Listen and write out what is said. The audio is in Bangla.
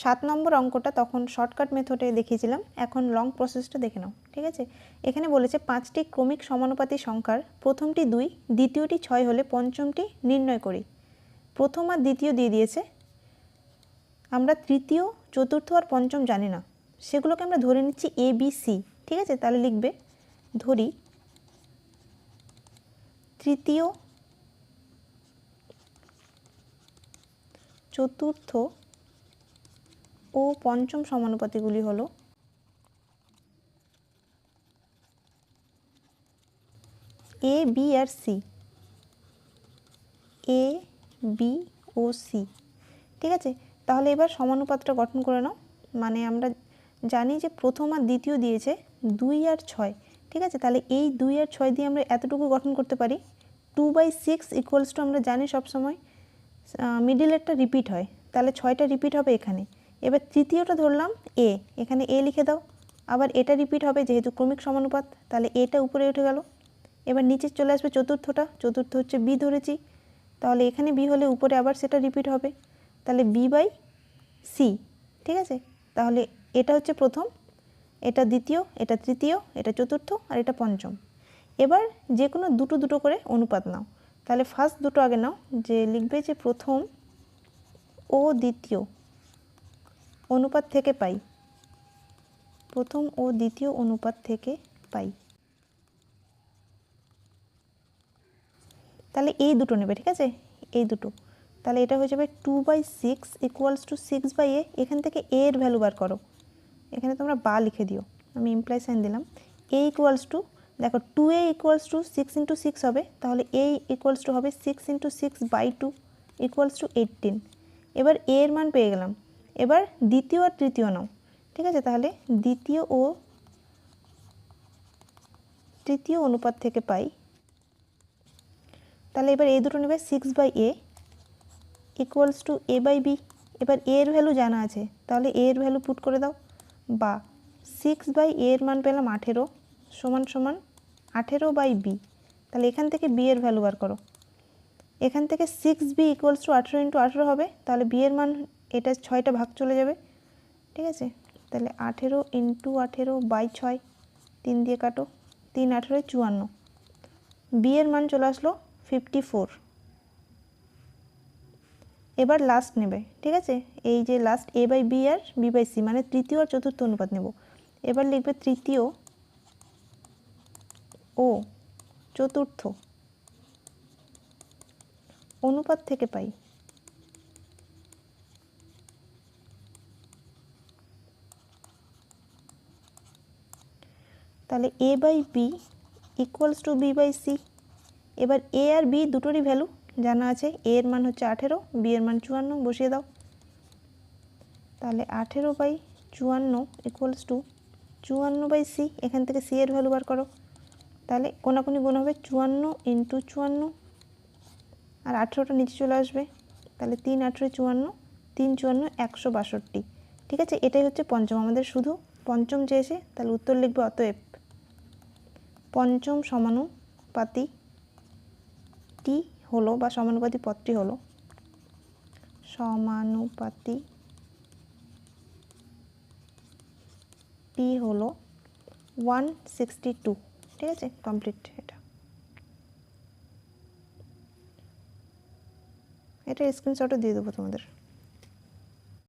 সাত নম্বর অঙ্কটা তখন শর্টকাট মেথডে দেখিয়েছিলাম। এখন লং প্রসেসটা দেখে নাও, ঠিক আছে? এখানে বলেছে পাঁচটি ক্রমিক সমানুপাতি সংখ্যার, প্রথমটি দুই, দ্বিতীয়টি ছয় হলে পঞ্চমটি নির্ণয় করি। প্রথম আর দ্বিতীয় দিয়ে দিয়েছে। আমরা তৃতীয়, চতুর্থ আর পঞ্চম জানি না। সেগুলোকে আমরা ধরে নিচ্ছি এ বি সি ঠিক আছে? তাহলে লিখবে, ধরি, তৃতীয়, চতুর্থ ও পঞ্চম সমানুপাতিগুলি হলো এ বি আর সি এ বি ও সি ঠিক আছে? তাহলে এবার সমানুপাতটা গঠন করে নাও। মানে আমরা জানি যে প্রথম আর দ্বিতীয় দিয়েছে দুই আর ছয়। ঠিক আছে? তাহলে এই দুই আর ছয় দিয়ে আমরা এতটুকু গঠন করতে পারি। Two by six equals to আমরা জানি সবসময় মিডিলেরটা রিপিট হয়। তাহলে ছয়টা রিপিট হবে এখানে। এবার তৃতীয়টা ধরলাম এ এখানে এ লিখে দাও। আবার এটা রিপিট হবে যেহেতু ক্রমিক সমানুপাত, তাহলে এটা উপরে উঠে গেল। এবার নিচে চলে আসবে চতুর্থটা, চতুর্থ হচ্ছে বি ধরেছি। তাহলে এখানে বি হলে উপরে আবার সেটা রিপিট হবে। তাহলে বি বাই সি ঠিক আছে? তাহলে এটা হচ্ছে প্রথম, এটা দ্বিতীয়, এটা তৃতীয়, এটা চতুর্থ আর এটা পঞ্চম। এবার যে কোনো দুটো দুটো করে অনুপাত নাও। তাহলে ফার্স্ট দুটো আগে নাও, যে লিখবে যে প্রথম ও দ্বিতীয়। অনুপাত থেকে পাই। প্রথম ও দ্বিতীয় অনুপাত থেকে পাই। তাহলে এই দুটো নেবে, ঠিক আছে? এই দুটো। তাহলে এটা হয়ে যাবে two by six equals to six by A এখান থেকে এ এর ভ্যালু বার করো। এখানে তোমরা বা লিখে দিও। আমি ইমপ্লাই সাইন দিলাম। এ ইকুয়ালস টু দেখো two A equals to six into six হবে। তাহলে এ ইকুয়ালস টু হবে six into six by two equals to eighteen এবার এ এর মান পেয়ে গেলাম। এবার দ্বিতীয় আর তৃতীয় নাও। ঠিক আছে? তাহলে দ্বিতীয় ও তৃতীয় অনুপাত থেকে পাই। তাহলে এবার এই দুটো নেবে six by A equals to A by B এবার এর ভ্যালু জানা আছে। তাহলে এর ভ্যালু পুট করে দাও। বা সিক্স বাই এর মান পেলাম আঠেরো সমান সমান আঠেরো বাই বি তাহলে এখান থেকে বি এর ভ্যালু বার করো। এখান থেকে সিক্স বি ইকুয়ালস টু আঠেরো ইন্টু আঠেরো হবে। তাহলে বি এর মান এটা ছয়টা ভাগ চলে যাবে, ঠিক আছে? তাহলে আঠেরো ইন্টু আঠেরো বাই ছয়, তিন দিয়ে কাটো, তিন আঠেরোয় চুয়ান্ন। বি এর মান চলে আসলো ফিফটি ফোর এবার লাস্ট নেবে, ঠিক আছে? এই যে লাস্ট এ বাই বি আর বি বাই সি মানে তৃতীয় আর চতুর্থ অনুপাত নেব। এবার লিখবে তৃতীয় ও চতুর্থ। অনুপাত থেকে পাই। তাহলে A by B equals to B by C এবার এ আর বি দুটোরই ভ্যালু জানা আছে। এ এর মান হচ্ছে আঠেরো বি এর মান চুয়ান্ন, বসিয়ে দাও। তাহলে আঠেরো বাই চুয়ান্ন ইকুয়ালস টু চুয়ান্ন বাই সি এখান থেকে সি এর ভ্যালু বার করো। তাহলে কোনাকুনি গুণ হবে চুয়ান্ন ইন্টু চুয়ান্ন, আর আঠেরোটা নিচে চলে আসবে। তাহলে তিন আঠেরো চুয়ান্ন, তিন চুয়ান্ন একশো বাষট্টি। ঠিক আছে? এটাই হচ্ছে পঞ্চম। আমাদের শুধু পঞ্চম চেয়েছে তাহলে উত্তর লিখবে অতএব পঞ্চম সমানুপাতি টি হলো বা সমানুপাতি পদটি হলো সমানুপাতি টি হলো ওয়ান সিক্সটি টু, ঠিক আছে? কমপ্লিট এটা। এটা স্ক্রিনশটও দিয়ে দেবো তোমাদের।